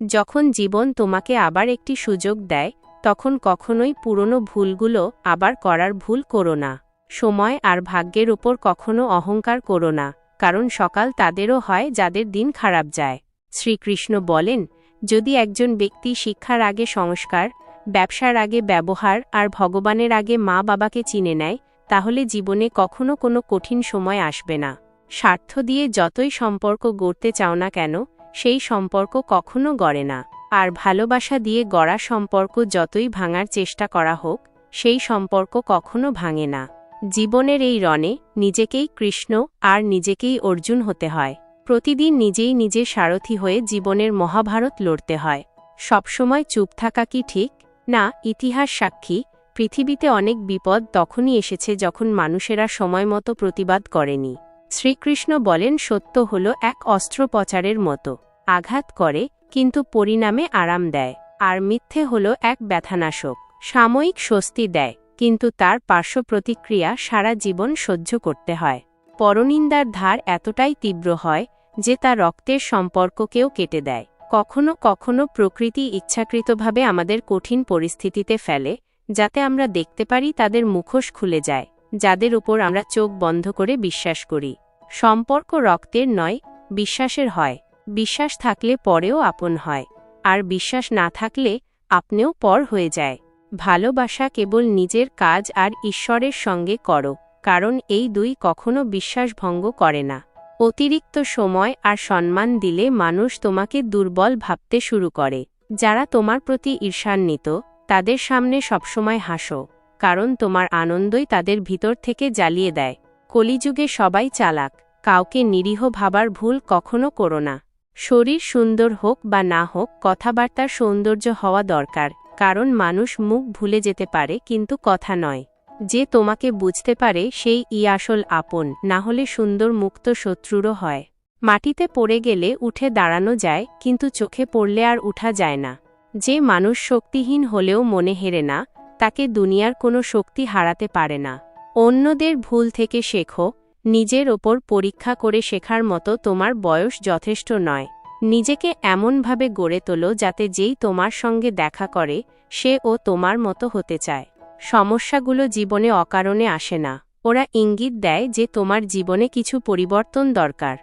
যখন জীবন তোমাকে আবার একটি সুযোগ দেয়, তখন কখনোই পুরনো ভুলগুলো আবার করার ভুল করো না। সময় আর ভাগ্যের ওপর কখনো অহংকার করো না, কারণ সকাল তাদেরও হয় যাদের দিন খারাপ যায়। শ্রীকৃষ্ণ বলেন, যদি একজন ব্যক্তি শিক্ষার আগে সংস্কার, ব্যবসার আগে ব্যবহার আর ভগবানের আগে মা বাবাকে চিনে নেয়, তাহলে জীবনে কখনো কোনো কঠিন সময় আসবে না। স্বার্থ দিয়ে যতই সম্পর্ক গড়তে চাও না কেন সেই সম্পর্ক কখনো গড়ে না। আর ভালোবাসা দিয়ে গড়া সম্পর্ক যতই ভাঙার চেষ্টা করা হোক, সেই সম্পর্ক কখনো ভাঙে না। জীবনের এই রণে নিজেকেই কৃষ্ণ আর নিজেকেই অর্জুন হতে হয়। প্রতিদিন নিজেই নিজে সারথি হয়ে জীবনের মহাভারত লড়তে হয়। সবসময় চুপ থাকা কি ঠিক? না, ইতিহাস সাক্ষী, পৃথিবীতে অনেক বিপদ তখনই এসেছে যখন মানুষেরা সময়মতো প্রতিবাদ করেনি। শ্রীকৃষ্ণ বলেন, সত্য হল এক অস্ত্রোপচারের মতো। আঘাত করে, কিন্তু পরিণামে আরাম দেয়। আর মিথ্যে হল এক ব্যথানাশক। সাময়িক স্বস্তি দেয়, কিন্তু তার পার্শ্ব প্রতিক্রিয়া সারা জীবন সহ্য করতে হয়। পরনিন্দার ধার এতটাই তীব্র হয়, যে তা রক্তের সম্পর্ককেও কেটে দেয়। কখনো কখনো প্রকৃতি ইচ্ছাকৃতভাবে আমাদের কঠিন পরিস্থিতিতে ফেলে, যাতে আমরা দেখতে পারি তাদের মুখোশ খুলে যায়, যাদের উপর আমরা চোখ বন্ধ করে বিশ্বাস করি। সম্পর্ক রক্তের নয়, বিশ্বাসের হয়। বিশ্বাস থাকলে পরেও আপন হয়, আর বিশ্বাস না থাকলে আপনিও পর হয়ে যায়। ভালোবাসা কেবল নিজের কাজ আর ঈশ্বরের সঙ্গে করো, কারণ এই দুই কখনো বিশ্বাসভঙ্গ করে না। অতিরিক্ত সময় আর সম্মান দিলে মানুষ তোমাকে দুর্বল ভাবতে শুরু করে। যারা তোমার প্রতি ঈর্ষান্বিত, তাদের সামনে সবসময় হাসো, কারণ তোমার আনন্দই তাদের ভিতর থেকে জ্বালিয়ে দেয়। কলিযুগে সবাই চালাক, কাউকে নিরীহ ভাবার ভুল কখনো করো না। শরীর সুন্দর হোক বা না হোক, কথাবার্তার সৌন্দর্য হওয়া দরকার, কারণ মানুষ মুখ ভুলে যেতে পারে কিন্তু কথা নয়। যে তোমাকে বুঝতে পারে সেই ই আসল আপন, না হলে সুন্দর মুক্ত শত্রুরও হয়। মাটিতে পড়ে গেলে উঠে দাঁড়ানো যায়, কিন্তু চোখে পড়লে আর উঠা যায় না। যে মানুষ শক্তিহীন হলেও মনে হেরে না, তাকে দুনিয়ার কোনো শক্তি হারাতে পারে না। অন্যদের ভুল থেকে শেখো নিজের ওপর পরীক্ষা করে শেখার মতো তোমার বয়স যথেষ্ট নয়। নিজেকে এমনভাবে গড়ে তোলো যাতে যেই তোমার সঙ্গে দেখা করে, সে ও তোমার মতো হতে চায়। সমস্যাগুলো জীবনে অকারণে আসে না। ওরা ইঙ্গিত দেয় যে তোমার জীবনে কিছু পরিবর্তন দরকার।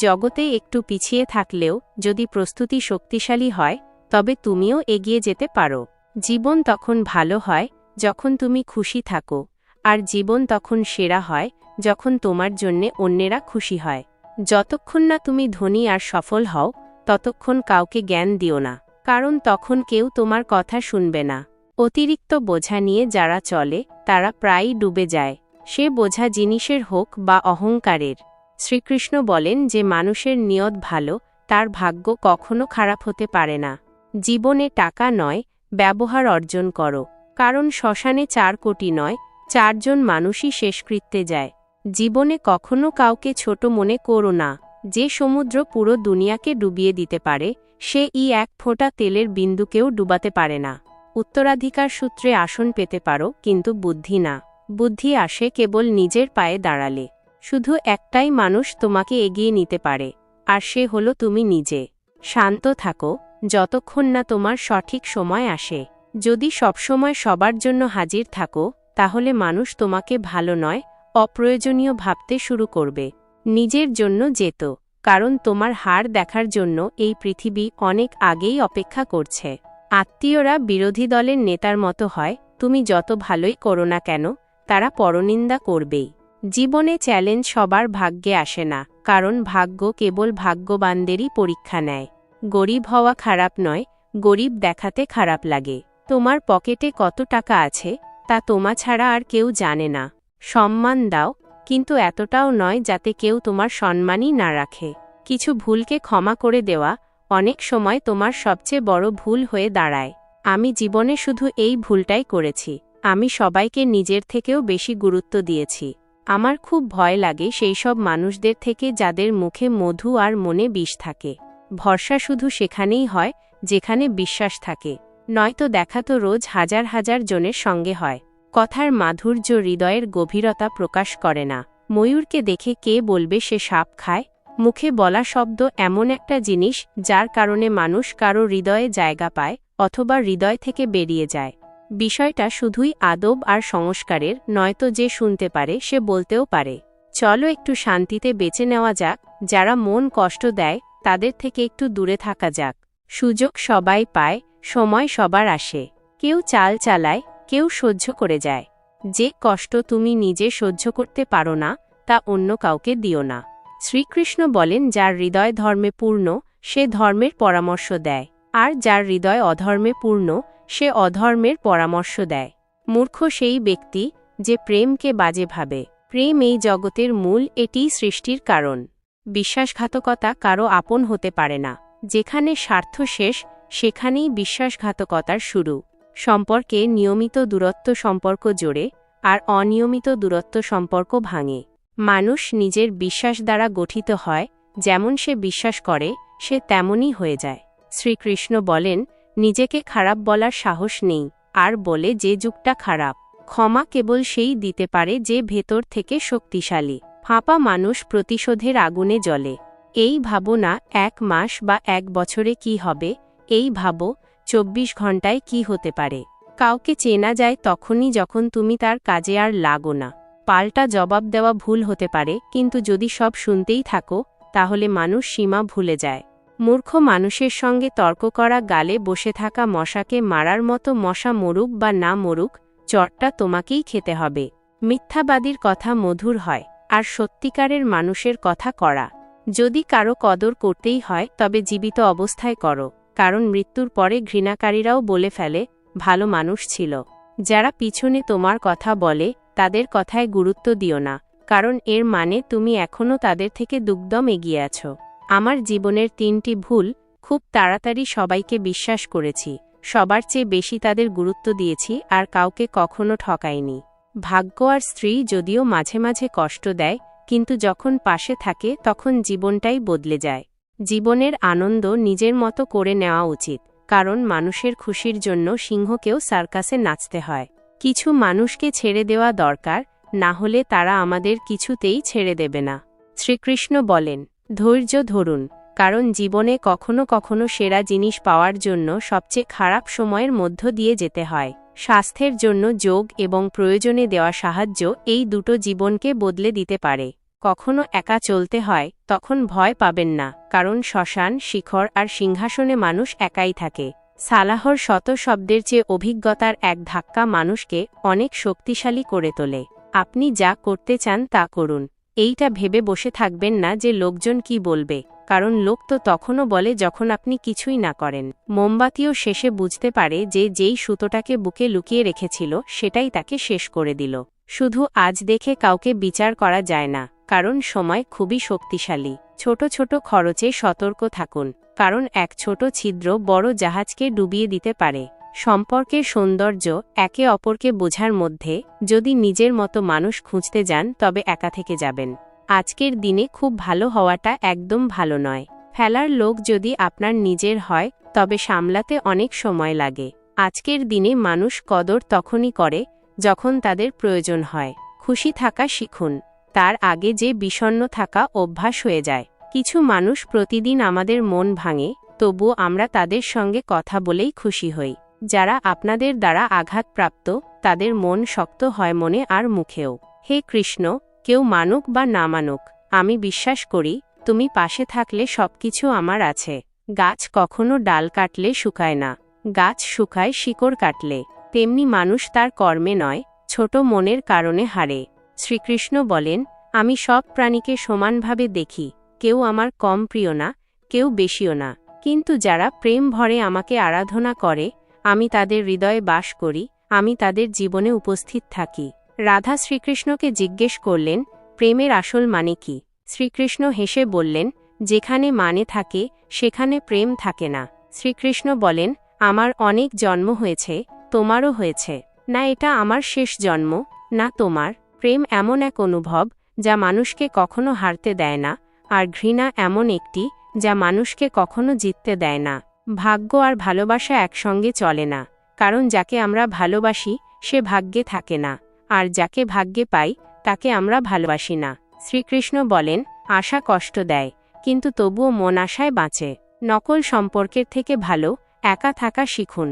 জগতে একটু পিছিয়ে থাকলেও, যদি প্রস্তুতি শক্তিশালী হয়, তবে তুমিও এগিয়ে যেতে পারো। জীবন তখন ভালো হয়, যখন তুমি খুশি থাকো, আর জীবন তখন সেরা হয় যখন তোমার জন্যে অন্যেরা খুশি হয়। যতক্ষণ না তুমি ধনী আর সফল হও, ততক্ষণ কাউকে জ্ঞান দিও না। কারণ তখন কেউ তোমার কথা শুনবে না। অতিরিক্ত বোঝা নিয়ে যারা চলে, তারা প্রায়ই ডুবে যায়। সে বোঝা জিনিসের হোক বা অহংকারের। শ্রীকৃষ্ণ বলেন যে মানুষের নিয়ত ভালো, তার ভাগ্য কখনো খারাপ হতে পারে না। জীবনে টাকা নয়, ব্যবহার অর্জন করো। কারণ শ্মশানে চার কোটি নয়, চারজন মানুষই শেষকৃত্যে যায়। জীবনে কখনো কাউকে ছোট মনে করো না। যে সমুদ্র পুরো দুনিয়াকে ডুবিয়ে দিতে পারে, সে ই এক ফোঁটা তেলের বিন্দুকেও ডুবাতে পারে না। উত্তরাধিকার সূত্রে আসন পেতে পারো, কিন্তু বুদ্ধি না। বুদ্ধি আসে কেবল নিজের পায়ে দাঁড়ালে। শুধু একটাই মানুষ তোমাকে এগিয়ে নিতে পারে, আর সে হলো তুমি নিজে। শান্ত থাকো, যতক্ষণ না তোমার সঠিক সময় আসে। যদি সবসময় সবার জন্য হাজির থাকো, তাহলে মানুষ তোমাকে ভালো নয় অপ্রয়োজনীয় ভাবতে শুরু করবে। নিজের জন্য যেত, কারণ তোমার হার দেখার জন্য এই পৃথিবী অনেক আগেই অপেক্ষা করছে। আত্মীয়রা বিরোধী দলের নেতার মতো হয়, তুমি যত ভালোই করো না কেন, তারা পরনিন্দা করবেই। জীবনে চ্যালেঞ্জ সবার ভাগ্যে আসে না, কারণ ভাগ্য কেবল ভাগ্যবানদেরই পরীক্ষা নেয়। গরিব হওয়া খারাপ নয়, গরিব দেখাতে খারাপ লাগে। তোমার পকেটে কত টাকা আছে, তা তোমা ছাড়া আর কেউ জানে না। সম্মান দাও, কিন্তু এতটাও নয় যাতে কেউ তোমার সম্মানই না রাখে। কিছু ভুলকে ক্ষমা করে দেওয়া অনেক সময় তোমার সবচেয়ে বড় ভুল হয়ে দাঁড়ায়। আমি জীবনে শুধু এই ভুলটাই করেছি। আমি সবাইকে নিজের থেকেও বেশি গুরুত্ব দিয়েছি। আমার খুব ভয় লাগে সেই সব মানুষদের থেকে যাদের মুখে মধু আর মনে বিষ থাকে। ভরসা শুধু সেখানেই হয়, যেখানে বিশ্বাস থাকে। নয়তো দেখা তো রোজ হাজার হাজার জনের সঙ্গে হয়। কথার মাধুর্য হৃদয়ের গভীরতা প্রকাশ করে না। ময়ূরকে দেখে কে বলবে সে সাপ খায়? মুখে বলা শব্দ এমন একটা জিনিস যার কারণে মানুষ কারও হৃদয়ে জায়গা পায় অথবা হৃদয় থেকে বেরিয়ে যায়। বিষয়টা শুধুই আদব আর সংস্কারের, নয়তো যে শুনতে পারে সে বলতেও পারে। চলো একটু শান্তিতে বেঁচে নেওয়া যাক, যারা মন কষ্ট দেয়, তাদের থেকে একটু দূরে থাকা যাক। সুযোগ সবাই পায়, সময় সবার আসে। কেউ চাল চালায় কেউ সহ্য করে যায়। যে কষ্ট তুমি নিজে সহ্য করতে পারো না, তা অন্য কাউকে দিও না। শ্রীকৃষ্ণ বলেন, যার হৃদয় ধর্মে পূর্ণ, সে ধর্মের পরামর্শ দেয়। আর যার হৃদয় অধর্মে পূর্ণ, সে অধর্মের পরামর্শ দেয়। মূর্খ সেই ব্যক্তি, যে প্রেমকে বাজে ভাবে। প্রেম এই জগতের মূল, এটিই সৃষ্টির কারণ। বিশ্বাসঘাতকতা কারও আপন হতে পারে না। যেখানে স্বার্থ শেষ, সেখানেই বিশ্বাসঘাতকতার শুরু। সম্পর্কে নিয়মিত দূরত্ব সম্পর্ক জোড়ে আর অনিয়মিত দূরত্ব সম্পর্ক ভাঙে। মানুষ নিজের বিশ্বাস দ্বারা গঠিত হয়, যেমন সে বিশ্বাস করে, সে তেমনই হয়ে যায়। শ্রীকৃষ্ণ বলেন, নিজেকে খারাপ বলার সাহস নেই, আর বলে যে যুগটা খারাপ। ক্ষমা কেবল সেই দিতে পারে যে ভেতর থেকে শক্তিশালী। ফাঁপা মানুষ প্রতিশোধের আগুনে জ্বলে। এই ভাবনা এক মাস বা এক বছরে কি হবে, এই ভাবো চব্বিশ ঘন্টায় কি হতে পারে? কাউকে চেনা যায় তখনই যখন তুমি তার কাজে আর লাগো না। পাল্টা জবাব দেওয়া ভুল হতে পারে, কিন্তু যদি সব শুনতেই থাকো, তাহলে মানুষ সীমা ভুলে যায়। মূর্খ মানুষের সঙ্গে তর্ক করা, গালে বসে থাকা মশাকে মারার মতো মশা মরুক বা না মরুক, চটটা তোমাকেই খেতে হবে। মিথ্যাবাদীর কথা মধুর হয়, আর সত্যিকারের মানুষের কথা করা যদি কারও কদর করতেই হয়, তবে জীবিত অবস্থায় করো। কারণ মৃত্যুর পরে ঘৃণাকারীরাও বলে ফেলে, ভালো মানুষ ছিল। যারা পিছনে তোমার কথা বলে, তাদের কথায় গুরুত্ব দিও না। কারণ এর মানে তুমি এখনও তাদের থেকে দুগ্ধম এগিয়ে আছো। আমার জীবনের তিনটি ভুল, খুব তাড়াতাড়ি সবাইকে বিশ্বাস করেছি। সবার চেয়ে বেশি তাদের গুরুত্ব দিয়েছি আর কাউকে কখনো ঠকাইনি। ভাগ্য আর স্ত্রী যদিও মাঝে মাঝে কষ্ট দেয়, কিন্তু যখন পাশে থাকে তখন জীবনটাই বদলে যায়। জীবনের আনন্দ নিজের মতো করে নেওয়া উচিত, কারণ মানুষের খুশির জন্য সিংহকেও সার্কাসে নাচতে হয়। কিছু মানুষকে ছেড়ে দেওয়া দরকার, না হলে তারা আমাদের কিছুতেই ছেড়ে দেবে না। শ্রীকৃষ্ণ বলেন, ধৈর্য ধরুন, কারণ জীবনে কখনো কখনো সেরা জিনিস পাওয়ার জন্য সবচেয়ে খারাপ সময়ের মধ্য দিয়ে যেতে হয়। স্বাস্থ্যের জন্য যোগ এবং প্রয়োজনে দেওয়া সাহায্য এই দুটো জীবনকে বদলে দিতে পারে। কখনো একা চলতে হয়, তখন ভয় পাবেন না, কারণ শ্মশান, শিখর আর সিংহাসনে মানুষ একাই থাকে। সালাহর শত শব্দের চেয়ে অভিজ্ঞতার এক ধাক্কা মানুষকে অনেক শক্তিশালী করে তোলে। আপনি যা করতে চান তা করুন। এইটা ভেবে বসে থাকবেন না যে লোকজন কি বলবে, কারণ লোক তো তখনও বলে যখন আপনি কিছুই না করেন। মোমবাতিও শেষে বুঝতে পারে যে যেই সুতোটাকে বুকে লুকিয়ে রেখেছিল, সেটাই তাকে শেষ করে দিল। শুধু আজ দেখে কাউকে বিচার করা যায় না। কারণ সময় খুবই শক্তিশালী। ছোট ছোট খরচে সতর্ক থাকুন, কারণ এক ছোট ছিদ্র বড় জাহাজকে ডুবিয়ে দিতে পারে। সম্পর্কের সৌন্দর্য একে অপরকে বোঝার মধ্যে, যদি নিজের মতো মানুষ খুঁজতে যান, তবে একা থেকে যাবেন। আজকের দিনে খুব ভালো হওয়াটা একদম ভালো নয়। ফেলার লোক যদি আপনার নিজের হয়, তবে সামলাতে অনেক সময় লাগে। আজকের দিনে মানুষ কদর তখনই করে, যখন তাদের প্রয়োজন হয়। খুশি থাকা শিখুন। তার আগে যে বিষণ্ন থাকা অভ্যাস হয়ে যায়। কিছু মানুষ প্রতিদিন আমাদের মন ভাঙে, তবু আমরা তাদের সঙ্গে কথা বলেই খুশি হই। যারা আপনাদের দ্বারা আঘাতপ্রাপ্ত, তাদের মন শক্ত হয় মনে আর মুখেও। হে কৃষ্ণ, কেউ মানুক বা না মানুক, আমি বিশ্বাস করি, তুমি পাশে থাকলে সবকিছু আমার আছে। গাছ কখনো ডাল কাটলে শুকায় না। গাছ শুকায় শিকড় কাটলে। তেমনি মানুষ তার কর্মে নয়, ছোট মনের কারণে হারে। শ্রীকৃষ্ণ বলেন, আমি সব প্রাণীকে সমানভাবে দেখি, কেউ আমার কম প্রিয় না, কেউ বেশিও না। কিন্তু যারা প্রেম ভরে আমাকে আরাধনা করে, আমি তাদের হৃদয়ে বাস করি, আমি তাদের জীবনে উপস্থিত থাকি। রাধা শ্রীকৃষ্ণকে জিজ্ঞেস করলেন, প্রেমের আসল মানে কি? শ্রীকৃষ্ণ হেসে বললেন, যেখানে মানে থাকে, সেখানে প্রেম থাকে না। শ্রীকৃষ্ণ বলেন, আমার অনেক জন্ম হয়েছে, তোমারও হয়েছে। না এটা আমার শেষ জন্ম, না তোমার। প্রেম এমন এক অনুভব, যা মানুষকে কখনো হারতে দেয় না, আর ঘৃণা এমন একটি, যা মানুষকে কখনো জিততে দেয় না। ভাগ্য আর ভালোবাসা একসঙ্গে চলে না, কারণ যাকে আমরা ভালোবাসি, সে ভাগ্যে থাকে না, আর যাকে ভাগ্যে পাই, তাকে আমরা ভালোবাসি না। শ্রীকৃষ্ণ বলেন, আশা কষ্ট দেয়, কিন্তু তবুও মন আশায় বাঁচে। নকল সম্পর্কের থেকে ভালো, একা থাকা শিখুন।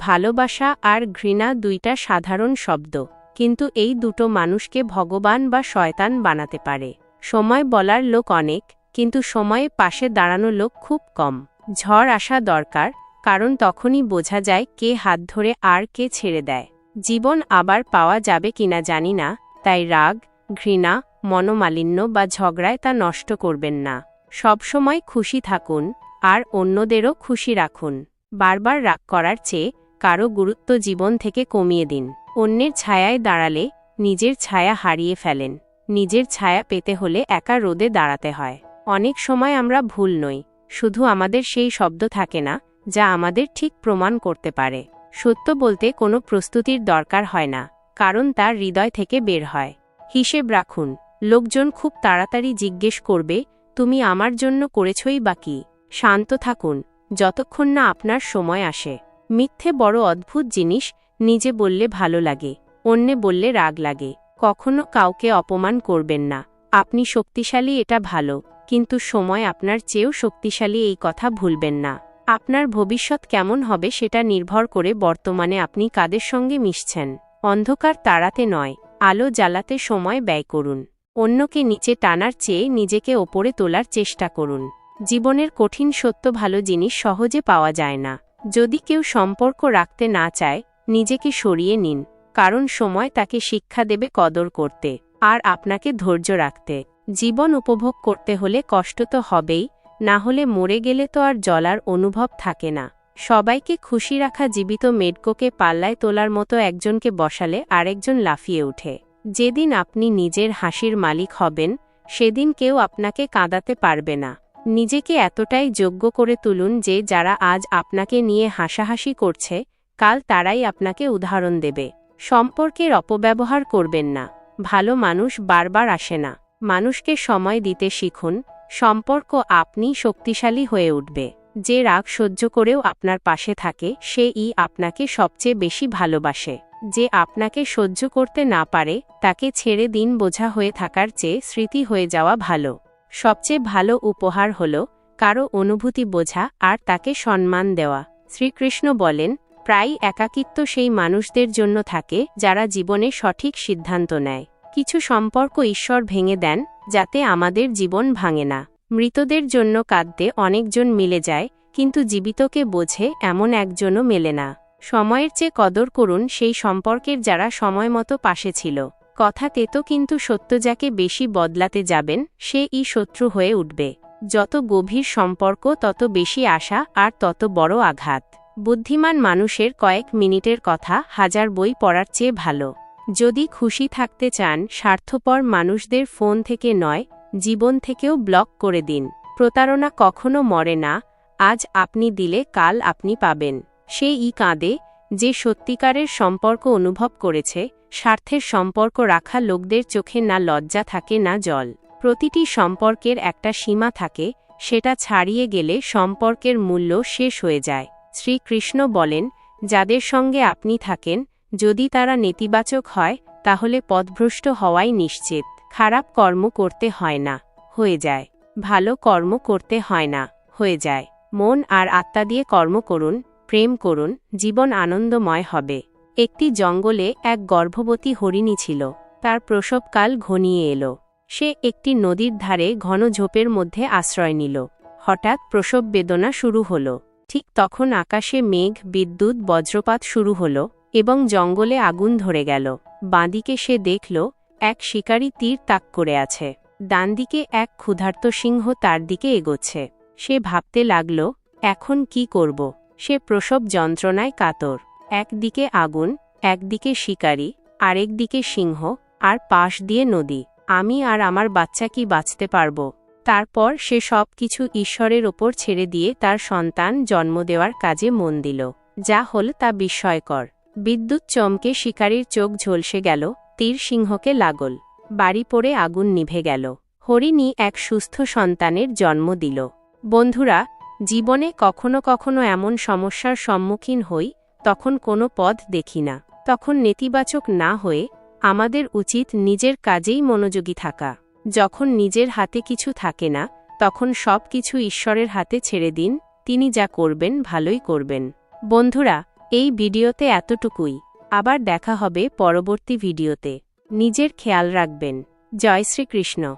ভালোবাসা আর ঘৃণা দুইটা সাধারণ শব্দ। কিন্তু এই দুটো মানুষকে ভগবান বা শয়তান বানাতে পারে। সময় বলার লোক অনেক, কিন্তু সময়ে পাশে দাঁড়ানো লোক খুব কম। ঝড় আসা দরকার, কারণ তখনই বোঝা যায় কে হাত ধরে আর কে ছেড়ে দেয়। জীবন আবার পাওয়া যাবে কিনা জানি না, তাই রাগ, ঘৃণা, মনোমালিন্য বা ঝগড়ায় তা নষ্ট করবেন না। সবসময় খুশি থাকুন, আর অন্যদেরও খুশি রাখুন। বারবার রাগ করার চেয়ে কারও গুরুত্ব জীবন থেকে কমিয়ে দিন। অন্যের ছায়ায় দাঁড়ালে নিজের ছায়া হারিয়ে ফেলেন। নিজের ছায়া পেতে হলে একা রোদে দাঁড়াতে হয়। অনেক সময় আমরা ভুল নই। শুধু আমাদের সেই শব্দ থাকে না, যা আমাদের ঠিক প্রমাণ করতে পারে। সত্য বলতে কোনো প্রস্তুতির দরকার হয় না, কারণ তার হৃদয় থেকে বের হয়। হিসেব রাখুন, লোকজন খুব তাড়াতাড়ি জিজ্ঞেস করবে, তুমি আমার জন্য করেছই বা কি? শান্ত থাকুন, যতক্ষণ না আপনার সময় আসে। মিথ্যে বড় অদ্ভুত জিনিস নিজে বললে ভালো লাগে, অন্যে বললে রাগ লাগে। কখনো কাউকে অপমান করবেন না। আপনি শক্তিশালী, এটা ভালো, কিন্তু সময় আপনার চেয়েও শক্তিশালী, এই কথা ভুলবেন না। আপনার ভবিষ্যৎ কেমন হবে সেটা নির্ভর করে বর্তমানে আপনি কাদের সঙ্গে মিশছেন। অন্ধকার তাড়াতে নয়, আলো জ্বালাতে সময় ব্যয় করুন। অন্যকে নিচে টানার চেয়ে নিজেকে ওপরে তোলার চেষ্টা করুন। জীবনের কঠিন সত্য ভালো জিনিস সহজে পাওয়া যায় না। যদি কেউ সম্পর্ক রাখতে না চায় নিজেকে সরিয়ে নিন, কারণ সময় তাকে শিক্ষা দেবে কদর করতে, আর আপনাকে ধৈর্য রাখতে। জীবন উপভোগ করতে হলে কষ্ট তো হবেই, না হলে মরে গেলে তো আর জলার অনুভব থাকে না। সবাইকে খুশি রাখা জীবিত মেডকোকে পাল্লায় তোলার মতো একজনকে বসালে আরেকজন লাফিয়ে ওঠে। যেদিন আপনি নিজের হাসির মালিক হবেন, সেদিন কেউ আপনাকে কাঁদাতে পারবে না। নিজেকে এতটাই যোগ্য করে তুলুন যে যারা আজ আপনাকে নিয়ে হাসাহাসি করছে কাল তারাই আপনাকে উদাহরণ দেবে। সম্পর্কের অপব্যবহার করবেন না। ভালো মানুষ বারবার আসে না। মানুষকে সময় দিতে শিখুন, সম্পর্ক আপনি শক্তিশালী হয়ে উঠবে। যে রাগ সহ্য করেও আপনার পাশে থাকে সে ই আপনাকে সবচেয়ে বেশি ভালোবাসে। যে আপনাকে সহ্য করতে না পারে, তাকে ছেড়ে দিন বোঝা হয়ে থাকার চেয়ে স্মৃতি হয়ে যাওয়া ভালো। সবচেয়ে ভালো উপহার হল, কারও অনুভূতি বোঝা আর তাকে সম্মান দেওয়া। শ্রীকৃষ্ণ বলেন প্রায় একাকিত্ব সেই মানুষদের জন্য থাকে, যারা জীবনে সঠিক সিদ্ধান্ত নেয়। কিছু সম্পর্ক ঈশ্বর ভেঙে দেন, যাতে আমাদের জীবন ভাঙে না। মৃতদের জন্য কাঁদতে অনেকজন মিলে যায়, কিন্তু জীবিতকে বোঝে এমন একজনও মেলে না। সময়ের চেয়ে কদর করুন সেই সম্পর্কের যারা সময় মতো পাশে ছিল। কথা তেতো কিন্তু সত্য যাকে বেশি বদলাতে যাবেন, সে ই শত্রু হয়ে উঠবে। যত গভীর সম্পর্ক, তত বেশি আশা, আর তত বড় আঘাত। বুদ্ধিমান মানুষের কয়েক মিনিটের কথা হাজার বই পড়ার চেয়ে ভালো। যদি খুশি থাকতে চান, স্বার্থপর মানুষদের ফোন থেকে নয়, জীবন থেকেও ব্লক করে দিন। প্রতারণা কখনো মরে না, আজ আপনি দিলে কাল আপনি পাবেন। সে ই কাঁদে, যে সত্যিকারের সম্পর্ক অনুভব করেছে, স্বার্থের সম্পর্ক রাখা লোকদের চোখে না লজ্জা থাকে না জল। প্রতিটি সম্পর্কের একটা সীমা থাকে, সেটা ছাড়িয়ে গেলে সম্পর্কের মূল্য শেষ হয়ে যায়। শ্রীকৃষ্ণ বলেন, যাদের সঙ্গে আপনি থাকেন, যদি তারা নেতিবাচক হয়, তাহলে পথভ্রষ্ট হওয়াই নিশ্চিত। খারাপ কর্ম করতে হয় না। হয়ে যায়। ভালো কর্ম করতে হয় না। হয়ে যায়। মন আর আত্মা দিয়ে কর্ম করুন, প্রেম করুন, জীবন আনন্দময় হবে। একটি জঙ্গলে এক গর্ভবতী হরিণী ছিল। তার প্রসবকাল ঘনিয়ে এলো। সে একটি নদীর ধারে ঘন ঝোপের মধ্যে আশ্রয় নিল। হঠাৎ প্রসব বেদনা শুরু হল। ঠিক তখন আকাশে মেঘ, বিদ্যুৎ, বজ্রপাত শুরু হল এবং জঙ্গলে আগুন ধরে গেল। বাঁদিকে সে দেখল, এক শিকারী তীর তাক করে আছে। ডানদিকে এক ক্ষুধার্ত সিংহ তার দিকে এগোচ্ছে। সে ভাবতে লাগল, এখন কি করব? সে প্রসব যন্ত্রণায় কাতর। একদিকে আগুন, একদিকে শিকারী, আরেকদিকে সিংহ, আর পাশ দিয়ে নদী। আমি আর আমার বাচ্চা কি বাঁচতে পারব? তারপর সে সব কিছু ঈশ্বরের ওপর ছেড়ে দিয়ে তার সন্তান জন্ম দেওয়ার কাজে মন দিল। যা হল তা বিস্ময়কর। বিদ্যুৎ চমকে শিকারীর চোখ ঝলসে গেল, তীর সিংহকে লাগল। বাড়ি পড়ে আগুন নিভে গেল। হরিণী এক সুস্থ সন্তানের জন্ম দিল। বন্ধুরা, জীবনে কখনো কখনো এমন সমস্যার সম্মুখীন হই, তখন কোনো পথ দেখি না। তখন নেতিবাচক না হয়ে আমাদের উচিত নিজের কাজেই মনোযোগী থাকা। যখন নিজের হাতে কিছু থাকে না, তখন সব কিছু ঈশ্বরের হাতে ছেড়ে দিন, তিনি যা করবেন ভালোই করবেন। বন্ধুরা, এই ভিডিওতে এতটুকুই। আবার দেখা হবে পরবর্তী ভিডিওতে। নিজের খেয়াল রাখবেন। জয় শ্রীকৃষ্ণ।